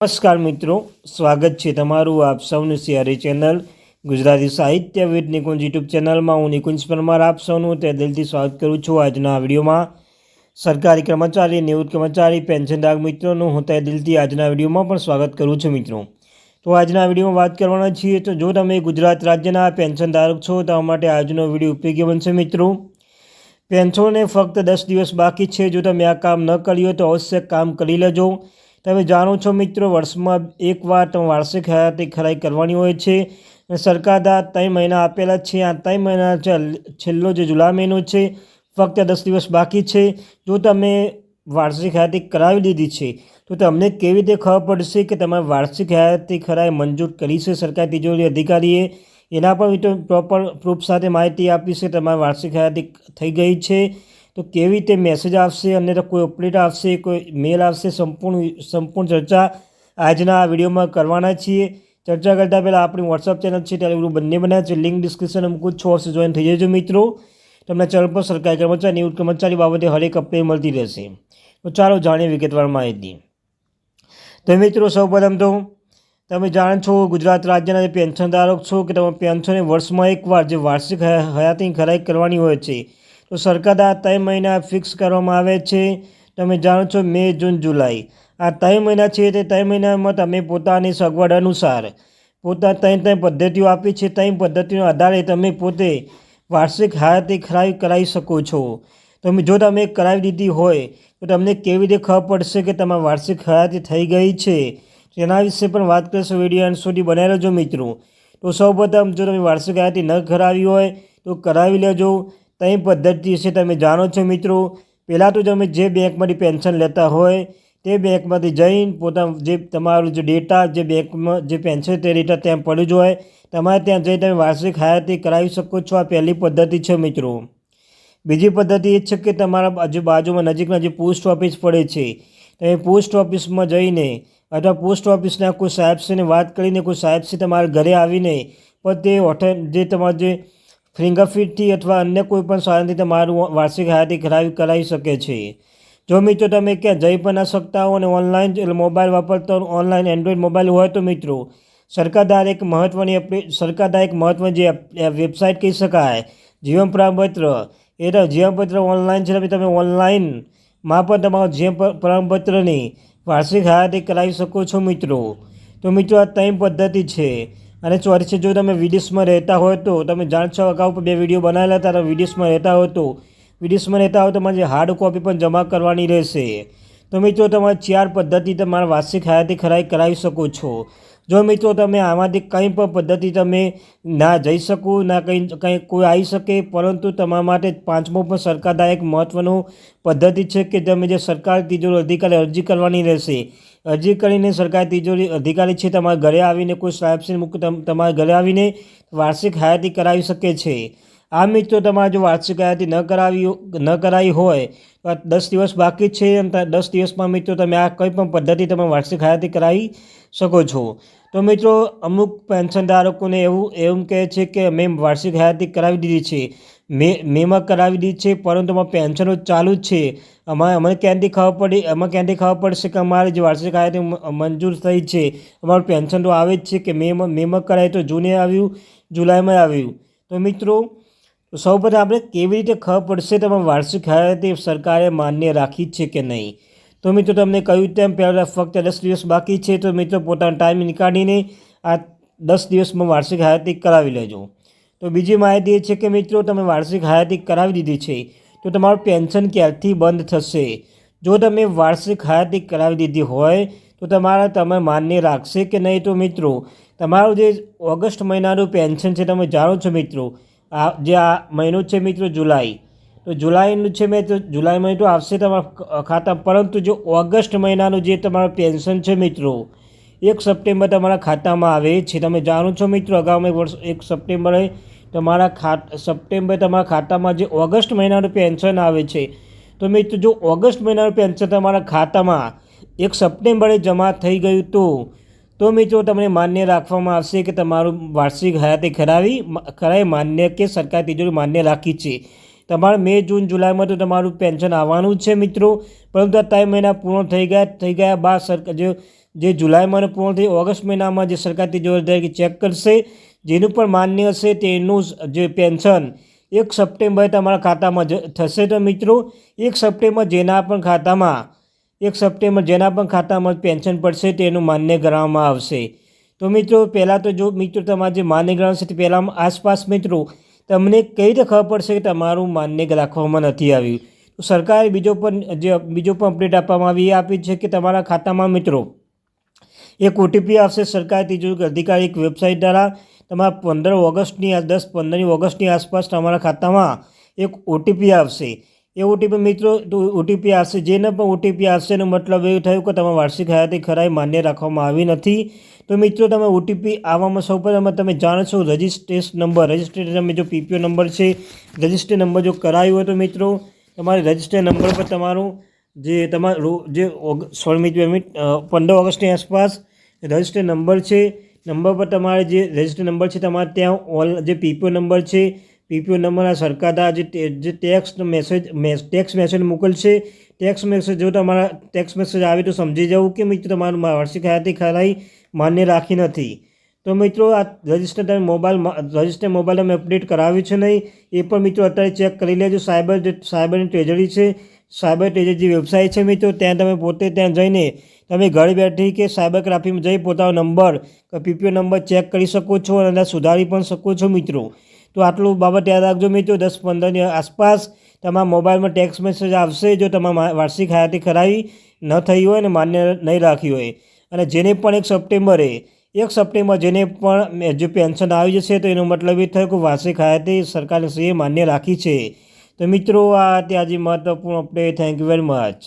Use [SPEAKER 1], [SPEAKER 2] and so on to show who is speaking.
[SPEAKER 1] નમસ્કાર મિત્રો, સ્વાગત છે તમારું આપ સૌનું સિયારી ચેનલ ગુજરાતી સાહિત્ય વિદ નિકુંજ યુટ્યુબ ચેનલમાં. હું નિકુંજ પરમાર આપ સૌનું તે દિલથી સ્વાગત કરું છું આજના વિડીયોમાં. સરકારી કર્મચારી, નિવૃત્ત કર્મચારી પેન્શનદાર મિત્રોનું હું તે દિલથી આજના વિડીયોમાં પણ સ્વાગત કરું છું મિત્રો. તો આજના વિડીયોમાં વાત કરવાના છીએ તો જો તમે ગુજરાત રાજ્યના પેન્શનધારક છો, તો માટે આજનો વીડિયો ઉપયોગી બનશે મિત્રો. પેન્શનને ફક્ત દસ દિવસ બાકી છે. જો તમે આ કામ ન કર્યું તો અવશ્ય કામ કરી લેજો. તમે જાણો છો મિત્રો, વર્ષમાં એકવાર તમે વાર્ષિક હયાતી ખરાઈ કરવાની હોય છે. સરકાર દ્વારા ત્રણ મહિના આપેલા છે. આ ત્રણ મહિના છેલ્લો જે જુલાઈ મહિનો છે, ફક્ત દસ દિવસ બાકી છે. જો તમે વાર્ષિક હયાતી કરાવી દીધી છે, તો તમને કેવી રીતે ખબર પડશે કે તમારે વાર્ષિક હયાતી ખરાઈ મંજૂર કરી છે સરકારી તિજોરી અધિકારીએ? એના પણ મિત્રો પ્રોપર પ્રૂફ સાથે માહિતી આપી છે. તમારી વાર્ષિક હયાતી થઈ ગઈ છે. તો કેવી રીતે મેસેજ આવશે અને કોઈ અપડેટ આવશે, કોઈ મેલ આવશે, સંપૂર્ણ સંપૂર્ણ ચર્ચા આજના આ વિડીયોમાં કરવાના છીએ. ચર્ચા કરતાં પહેલાં આપણી વોટ્સઅપ ચેનલ છે ટેલિગ્રુપ બંને બનાવ્યા છે. લિંક ડિસ્ક્રિપ્શન અમુક છો. વર્ષ જોઈન થઈ જજો મિત્રો. તમને ચેનલ પર સરકારી કર્મચારી નિવૃત્ત કર્મચારી બાબતે હરેક અપડેટ મળતી રહેશે. તો ચાલો જાણીએ વિગતવાર માહિતી. તો મિત્રો, સૌપ્રથમ તો તમે જાણો છો ગુજરાત રાજ્યના જે પેન્શનધારક છો કે તમે પેન્શનને વર્ષમાં એકવાર જે વાર્ષિક હયાતી ખરાઈ કરવાની હોય છે તો સરકાર દ્વારા ત્રણ મહિના ફિક્સ કરવામાં આવે છે. તમે જાણો છો મે, જૂન, જુલાઈ. આ ત્રણ મહિના છે તે ત્રણ મહિનામાં તમે પોતાની સગવડ અનુસાર પોતા ત્રણ ત્રણ પદ્ધતિઓ આપી છે. ત્રણ પદ્ધતિનો આધારે તમે પોતે વાર્ષિક હયાતી ખરાઈ કરાવી શકો છો. તમે જો તમે કરાવી દીધી હોય, તો તમને કેવી રીતે ખબર પડશે કે તમારી વાર્ષિક હયાતી થઈ ગઈ છે? તેના વિશે પણ વાત કરીશું વીડિયો સુધી. બનાવી લેજો મિત્રો. તો સૌપ્રથમ, જો તમે વાર્ષિક હયાતી ન કરાવી હોય, તો કરાવી લેજો. ત્રણ પદ્ધતિ વિશે તમે જાણો છો મિત્રો? પહેલાં તો તમે જે બેંકમાંથી પેન્શન લેતા હોય, તે બેંકમાંથી જઈને પોતાનું જે તમારું જે ડેટા, જે બેંકમાં જે પેન્શન તે ડેટા ત્યાં પડ્યું જ હોય. તમારે ત્યાં જઈ તમે વાર્ષિક હયાતી કરાવી શકો છો. આ પહેલી પદ્ધતિ છે મિત્રો. બીજી પદ્ધતિ એ છે કે તમારા આજુબાજુમાં નજીકના જે પોસ્ટ ઓફિસ પડે છે, તમે પોસ્ટ ઓફિસમાં જઈને અથવા પોસ્ટ ઓફિસના કોઈ સાહેબશ્રીને વાત કરીને કોઈ સાહેબશ્રી તમારા ઘરે આવીને પણ તે હોટેલ જે તમારા જે ફિંગરપ્રિન્ટથી અથવા અન્ય કોઈ પણ સાધનથી તમારું વાર્ષિક હયાતી કરાવી કરાવી શકે છે. જો મિત્રો તમે ક્યાં જઈ પણ ના શકતા હો અને ઓનલાઈન મોબાઈલ વાપરતા ઓનલાઈન એન્ડ્રોઈડ મોબાઈલ હોય તો મિત્રો સરકાર દ્વારા એક મહત્ત્વની એપ્લી સરકાર દ્વારા એક મહત્ત્વની જે વેબસાઇટ કહી શકાય, જીવન પ્રમાણપત્ર. એ તો જીવનપત્ર ઓનલાઈન છે તમે ઓનલાઈનમાં પણ તમારું જીવન પ્રમાણપત્રની વાર્ષિક હયાતી કરાવી શકો છો મિત્રો. તો મિત્રો, આ ત્રણ પદ્ધતિ છે. અને ચોરી છે જો તમે વિદેશમાં રહેતા હોય તો, તમે જાણશો અગાઉ બે વીડિયો બનાવેલા હતા વિદેશમાં રહેતા હોય તો. વિદેશમાં રહેતા હોય તો તમારે હાર્ડ કોપી પણ જમા કરવાની રહેશે. તો મિત્રો, તમે ચાર પદ્ધતિ તમારા વાર્ષિક હયાતી ખરાઈ કરાવી શકો છો. જો મિત્રો, તમે આમાંથી કંઈ પણ પદ્ધતિ તમે ના જઈ શકો, ના કંઈ કંઈ કોઈ આવી શકે, પરંતુ તમારા માટે પાંચમો પણ સરકારદાયક મહત્ત્વનું પદ્ધતિ છે કે તમે જે સરકાર તિજોરી અધિકારી અરજી કરવાની રહેશે અરજી કરીને સરકારી તિજોરી અધિકારી છે, તમારા ઘરે આવીને કોઈ સાહેબશ્રી મુક્ત તમારા ઘરે આવીને વાર્ષિક હયાતી કરાવી શકે છે. આ મિત્રો તમારે જો વાર્ષિક હયાતી ન કરાવી ન કરાવી હોય, તો દસ દિવસ બાકી છે અને દસ દિવસમાં મિત્રો તમે આ કંઈ પણ પદ્ધતિ તમે વાર્ષિક હયાતી કરાવી શકો છો. તો મિત્રો અમુક પેન્શન ધારકોને એવું એવું કહે છે કે અમે વાર્ષિક હયાતી કરાવી દીધી છે. મે, મેમાં કરાવી દીધી છે, પરંતુ અમારું પેન્શનો ચાલુ જ છે. અમારે અમને ક્યાંથી ખબર પડી, અમારે ક્યાંથી ખબર પડશે કે અમારી જે વાર્ષિક હયાતી મંજૂર થઈ છે. અમારું પેન્શન તો આવે જ છે કે મેમાં મેમાં કરાય તો જૂને આવ્યું, જુલાઈમાં આવ્યું. તો મિત્રો, સૌપ્રથમ આપણે કેવી રીતે ખબર પડશે તમારી વાર્ષિક હયાતી સરકારે માન્ય રાખી છે કે નહીં? તો મિત્રો, તમને કહ્યું તેમ પહેલાં ફક્ત દસ દિવસ બાકી છે, તો મિત્રો, પોતાનો ટાઈમ નીકાળીને આ દસ દિવસમાં વાર્ષિક હયાતી કરાવી લેજો. તો બીજી માહિતી એ છે કે મિત્રો, તમે વાર્ષિક હયાતી કરાવી દીધી છે, તો તમારું પેન્શન ક્યારથી બંધ થશે? જો તમે વાર્ષિક હયાતી કરાવી દીધી હોય, તો તમારા તમે માન્ય રાખશે કે નહીં? તો મિત્રો, તમારું જે ઓગસ્ટ મહિનાનું પેન્શન છે, તમે જાણો છો મિત્રો, આ જે આ મહિનો છે મિત્રો જુલાઈ, તો જુલાઈનું છે મેં તો જુલાઈ મહિનો આવશે તમારા ખાતા, પરંતુ જો ઓગસ્ટ મહિનાનું જે તમારું પેન્શન છે મિત્રો એક સપ્ટેમ્બર તમારા ખાતામાં આવે છે. તમે જાણો છો મિત્રો અગાઉ વર્ષ એક સપ્ટેમ્બરે તમારા ખાત, સપ્ટેમ્બર તમારા ખાતામાં જે ઓગસ્ટ મહિનાનું પેન્શન આવે છે. તો મિત્રો, જો ઓગસ્ટ મહિનાનું પેન્શન તમારા ખાતામાં એક સપ્ટેમ્બરે જમા થઈ ગયું તો તો મિત્રો તમને માન્ય રાખવામાં આવશે કે તમારું વાર્ષિક હયાતી ખરાવી, ખરાઈ માન્ય કે સરકાર તિજોરી માન્ય રાખી છે. તમારે મે, જૂન, જુલાઈમાં તો તમારું પેન્શન આવવાનું છે મિત્રો. પરંતુ આ ત્રણ મહિના પૂર્ણ થઈ ગયા થઈ ગયા બાદ સરકાર, જે જે જુલાઈ મહિનો પૂર્ણ થઈ ઓગસ્ટ મહિનામાં જે સરકાર તિજોરી ચેક કરશે, જેનું પણ માન્ય હશે તેનું જે પેન્શન એક સપ્ટેમ્બરે તમારા ખાતામાં થશે. તો મિત્રો, એક સપ્ટેમ્બર જેના પણ ખાતામાં, એક સપ્ટેમ્બર જેના પણ ખાતામાં પેન્શન પડશે તેનું માન્ય કરવામાં આવશે. તો મિત્રો, પહેલાં તો જો મિત્રો તમારે જે માન્ય ગણાવશે તે પહેલાં આસપાસ મિત્રો, તમને કઈ રીતે ખબર પડશે કે તમારું માન્ય રાખવામાં નથી આવ્યું? સરકારે બીજો પણ જે, બીજો પણ અપડેટ આપવામાં આવી, એ આપી છે કે તમારા ખાતામાં મિત્રો એક ઓટીપી આવશે સરકાર તિજોરી અધિકારી વેબસાઇટ દ્વારા. તમારા પંદર ઓગસ્ટની દસ પંદરમી ઓગસ્ટની આસપાસ તમારા ખાતામાં એક ઓટીપી આવશે. એ ઓટીપી મિત્રો ઓટીપી આવશે. જેને પણ ઓટીપી આવશે એનો મતલબ એવું થયું કે તમારા વાર્ષિક હયાતી ખરાઈ માન્ય રાખવામાં આવી નથી. તો મિત્રો, તમે ઓટીપી આવવામાં સૌપ્રથમ તમે જાણો છો રજિસ્ટ્રેશન નંબર. રજિસ્ટ્રેશન જો પીપીઓ નંબર છે રજિસ્ટર નંબર જો કરાયું હોય તો મિત્રો, તમારે રજિસ્ટર નંબર પર તમારું જે તમારું જે સોળમી મિનિટ પંદર ઓગસ્ટની આસપાસ રજિસ્ટર નંબર છે. નંબર પર તમારે જે રજિસ્ટર નંબર છે તમારે ત્યાં ઓલ જે પીપીઓ નંબર છે, પીપીઓ નંબર આ સરકાર દ્વારા જે જે ટેક્સ મેસેજ ટેક્સ મેસેજ મોકલશે. ટેક્સ મેસેજ જો તમારા ટેક્સ મેસેજ આવે તો સમજી જવું કે મિત્રો તમારું વાર્ષિક હયાતી ખરાઈ માન્ય રાખી નથી. તો મિત્રો આ રજિસ્ટર તમે મોબાઈલ રજિસ્ટર મોબાઈલ તમે અપડેટ કરાવ્યું છે નહીં, એ પણ મિત્રો અત્યારે ચેક કરી લેજો. સાયબર સાયબરની ટ્રેજરી છે સાયબર ટ્રેજરી જે વેબસાઇટ છે મિત્રો, ત્યાં તમે પોતે ત્યાં જઈને તમે ઘર બેઠી કે સાયબર ક્રાફીમાં જઈ પોતાનો નંબર કે પીપીઓ નંબર ચેક કરી શકો છો અને સુધારી પણ શકો છો મિત્રો. તો આટલું બાબત યાદ રાખજો મિત્રો, દસ પંદરની આસપાસ તમારા મોબાઈલમાં ટેક્સ મેસેજ આવશે, જો તમારા વાર્ષિક હયાતી ખરાઈ ન થઈ હોય અને માન્ય નહીં રાખી હોય. અને જેને પણ એક સપ્ટેમ્બરે, એક સપ્ટેમ્બર જેને પણ જે પેન્શન આવી જશે, તો એનો મતલબ એ થયો કે વાર્ષિક હયાતી સરકારે શ્રીએ માન્ય રાખી છે. તો મિત્રો આ હતી આજે મહત્વપૂર્ણ update thank you very much